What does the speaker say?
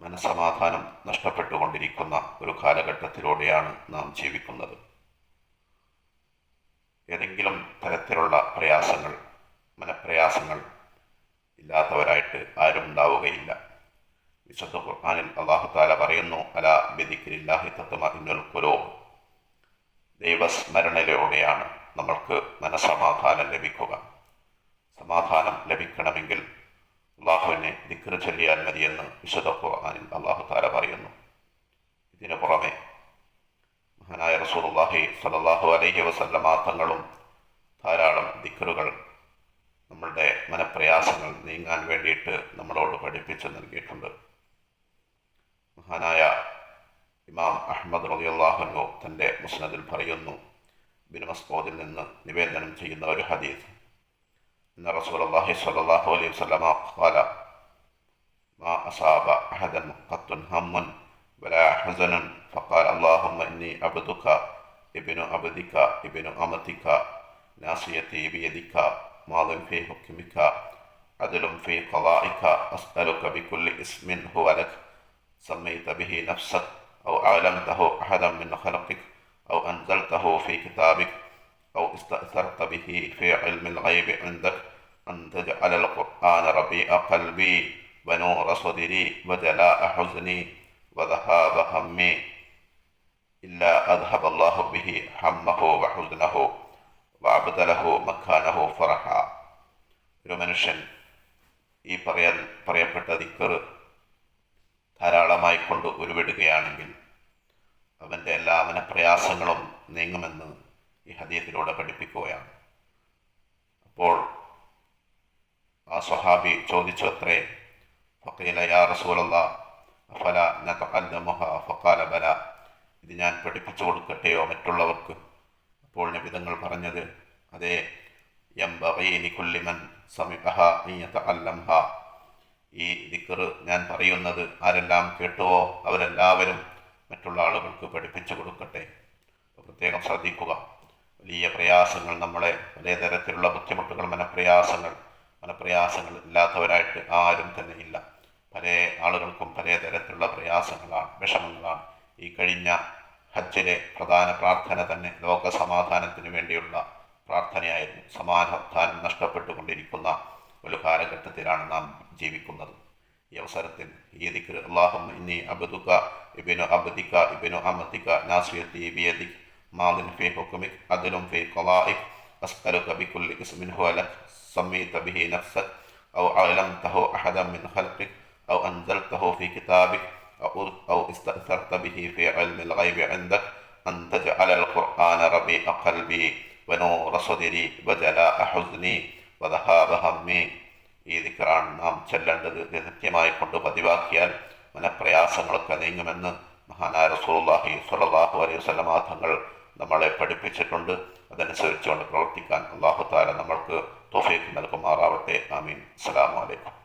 മനസമാധാനം നഷ്ടപ്പെട്ടുകൊണ്ടിരിക്കുന്ന ഒരു കാലഘട്ടത്തിലൂടെയാണ് നാം ജീവിക്കുന്നത്. ഏതെങ്കിലും തരത്തിലുള്ള പ്രയാസങ്ങൾ മനപ്രയാസങ്ങൾ ഇല്ലാത്തവരായിട്ട് ആരും ഉണ്ടാവുകയില്ല. വിശുദ്ധ ഖുർആാനിൽ അള്ളാഹു താല പറയുന്നു അല ബിദിക്കില്ലാഹി ദൈവസ്മരണയിലൂടെയാണ് നമ്മൾക്ക് മനസമാധാനം ലഭിക്കുക. സമാധാനം ലഭിക്കണമെങ്കിൽ അള്ളാഹുവിനെ ദിക്ർ ചൊല്ലിയാൽ മതിയെന്ന് വിശുദ്ധ ഖുർആാനിൽ അള്ളാഹു താല പറയുന്നു. ഇതിനു പുറമെ മഹാനായ റസൂലുള്ളാഹി സ്വല്ലല്ലാഹു അലൈഹി വസല്ലമ തങ്ങളും ധാരാളം ദിക്കറുകൾ നമ്മളുടെ മനപ്രയാസങ്ങൾ നീങ്ങാൻ വേണ്ടിയിട്ട് നമ്മളോട് പഠിപ്പിച്ചു നൽകിയിട്ടുണ്ട്. മഹാനായ ഇമാം അഹമ്മദ് റളിയല്ലാഹു തന്റെ മുസ്നദിൽ പറയുന്നു ബിൻ മസ്മൂദിൽ നിന്ന് നിവേദനം ചെയ്യുന്ന ഒരു ഹദീസ്. റസൂർ അള്ളാഹി സലാഹു അലൈഹി വസല്ലമ ഖാല ما أصاب أحدا قط هم ولا حزن فقال اللهم إني عبدك ابن عبدك ابن أمتك ناصيتي بيدك ماض في حكمك عدل في قضائك أسألك بكل اسم هو لك سميت به نفسك أو أعلمته أحدا من خلقك أو أنزلته في كتابك أو استأثرت به في علم الغيب عندك أن تجعل القرآن ربيع قلبي ونور صدري وجلاء حزني وذهاب همي إلا أذهب الله به حمه وحزنه وأبدله مكانه فرحا ഒരു മനുഷ്യൻ ഈ പറയാൻ പറയപ്പെട്ട ദിക്കറ് ധാരാളമായി കൊണ്ട് ഉരുവിടുകയാണെങ്കിൽ അവൻ്റെ എല്ലാ മനപ്രയാസങ്ങളും നീങ്ങുമെന്ന് ഈ ഹദീയത്തിലൂടെ പഠിപ്പിക്കുകയാണ് അപ്പോൾ ആ സ്വഹാബി ചോദിച്ചു അത്രേ ഫക്കീല യാ റസൂലല്ല ഫല നതഅല്ലമുഹ ഫഖാല ബല ഇത് ഞാൻ പഠിപ്പിച്ചു കൊടുക്കട്ടെയോ മറ്റുള്ളവർക്ക്? അപ്പോൾ നബിതങ്ങൾ പറഞ്ഞത് അതേ യംബീലിക്കുല്ലിമൻ സമിഅഹ അല്ലംഹ ഈ ദിക്കറ് ഞാൻ പറയുന്നത് ആരെല്ലാം കേട്ടുവോ അവരെല്ലാവരും മറ്റുള്ള ആളുകൾക്ക് പഠിപ്പിച്ചു കൊടുക്കട്ടെ. പ്രത്യേകം ശ്രദ്ധിക്കുക വലിയ പ്രയാസങ്ങൾ നമ്മളെ പല തരത്തിലുള്ള ബുദ്ധിമുട്ടുകൾ മനപ്രയാസങ്ങൾ മനപ്രയാസങ്ങൾ ഇല്ലാത്തവരായിട്ട് ആരും തന്നെ ഇല്ല. പല ആളുകൾക്കും പല തരത്തിലുള്ള പ്രയാസങ്ങളാണ് വിഷമങ്ങളാണ് ഈ കഴിഞ്ഞ ഹജ്ജിലെ പ്രധാന പ്രാർത്ഥന തന്നെ ലോക സമാധാനത്തിന് വേണ്ടിയുള്ള പ്രാർത്ഥനയായിരുന്നു സമാധാനം നഷ്ടപ്പെട്ടുകൊണ്ടിരിക്കുന്ന ഒരു കാലഘട്ടത്തിലാണ് നാം ജീവിക്കുന്നത് ഈ അവസരത്തിൽ ഈ ദിക്ർ അള്ളാഹും ഇന്നി അബദുക ഇബിനു അബദിക ഇബിനു അമദിക നാസിയത്തി ബിയദിക് മാദിൻ ഫി ഹുക്കുമിക് അദലും ഫി ഖലാഇക് أسألك بكل اسم هو لك سميت به نفسك أو علمته أحدا من خلقك أو أنزلته في كتابك أو, أو استأثرت به في علم الغيب عندك أن تجعل القرآن ربيع قلبي ونور صدري وجلاء حزني وذهاب همي ഈ ദിക്കറാണ് നാം ചെല്ലേണ്ടത് കൃത്യമായി കൊണ്ട് പതിവാക്കിയാൽ മനപ്രയാസങ്ങളൊക്കെ നീങ്ങുമെന്ന് മഹാനായ റസൂലുള്ളാഹി സ്വല്ലല്ലാഹു അലൈഹി വസല്ലമ തങ്ങൾ നമ്മളെ പഠിപ്പിച്ചിട്ടുണ്ട് അതനുസരിച്ചുകൊണ്ട് പ്രവർത്തിക്കാൻ അള്ളാഹു താല നമ്മൾക്ക് തോഫീക്ക് നൽകുമാറാവട്ടെ ആമീൻ അസ്സലാമു അലൈക്കും